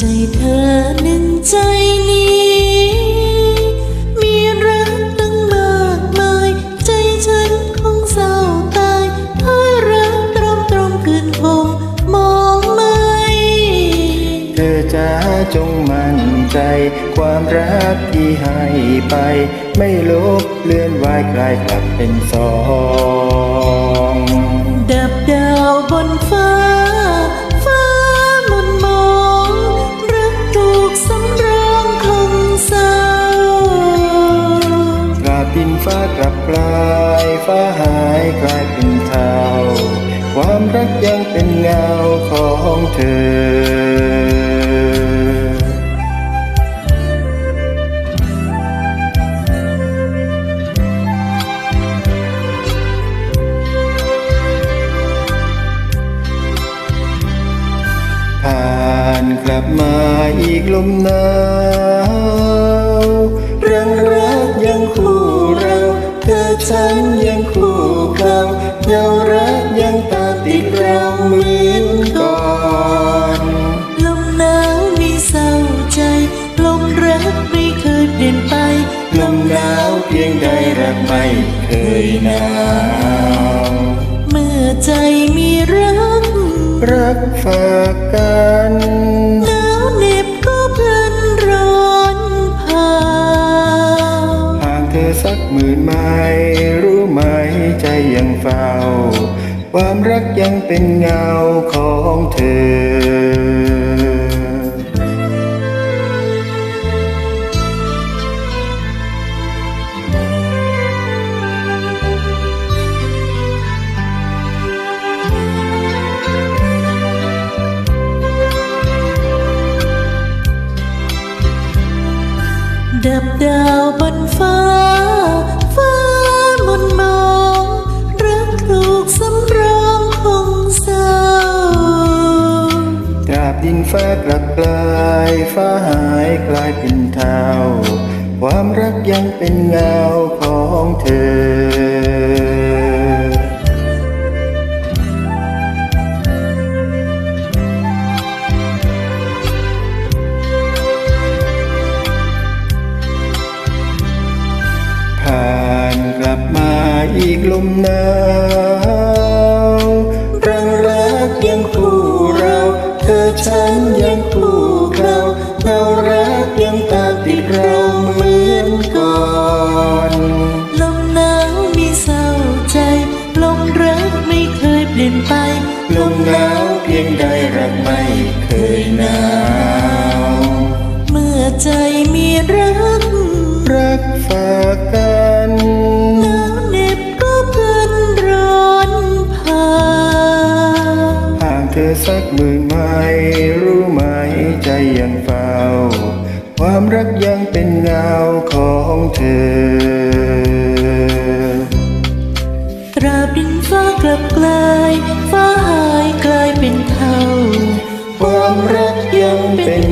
ใจเธอในใจนี้ มีรักตั้งมากมาย ใจฉันคงเศร้าตายถ้ารักตรมตรมคืนคงมองไม่เธอจะจงมั่นใจ ความรักที่ให้ไป ไม่ลบเลือนวายกลายกลับเป็นสอง ดับดาวบนฟ้าายฟ้าหายกลายเป็นเทาความรักยังเป็นเงาของเธอผ่านกลับมาอีกลมหนาวเรื่องรักยังคู่เรา ฉันยังคู่เขาเงารักยังตาติดเราเหมือนก่อนลมหนาวมีเศร้าใจลมรักไม่เคยเปลี่ยนไป ลมหนาวเพียงใดรักไม่เคยหนาวเมื่อใจมีรัก รักฝากกัน ความรักยังเป็นเงาของเธอดับดาวบนฟ้า ดินฟ้ากลับกลายฟ้าหายกลายเป็นเทาความรักยังเป็นเงาของเธอผ่านกลับมาอีกลมหนาว ไป ลมหนาวเพียงใดรักไม่เคยหนาว เมื่อใจมีรัก รักฝากกันหนาวเหน็บก็เพลินร้อนเผาห่างเธอสักหมื่นไม้รู้ไหมใจยังเฝ้า ความรักยังเป็นเงาของเธอ ตราบดินฟ้ากลับกลายฟ้าหายกลายเป็นเทาความรักยังเป็น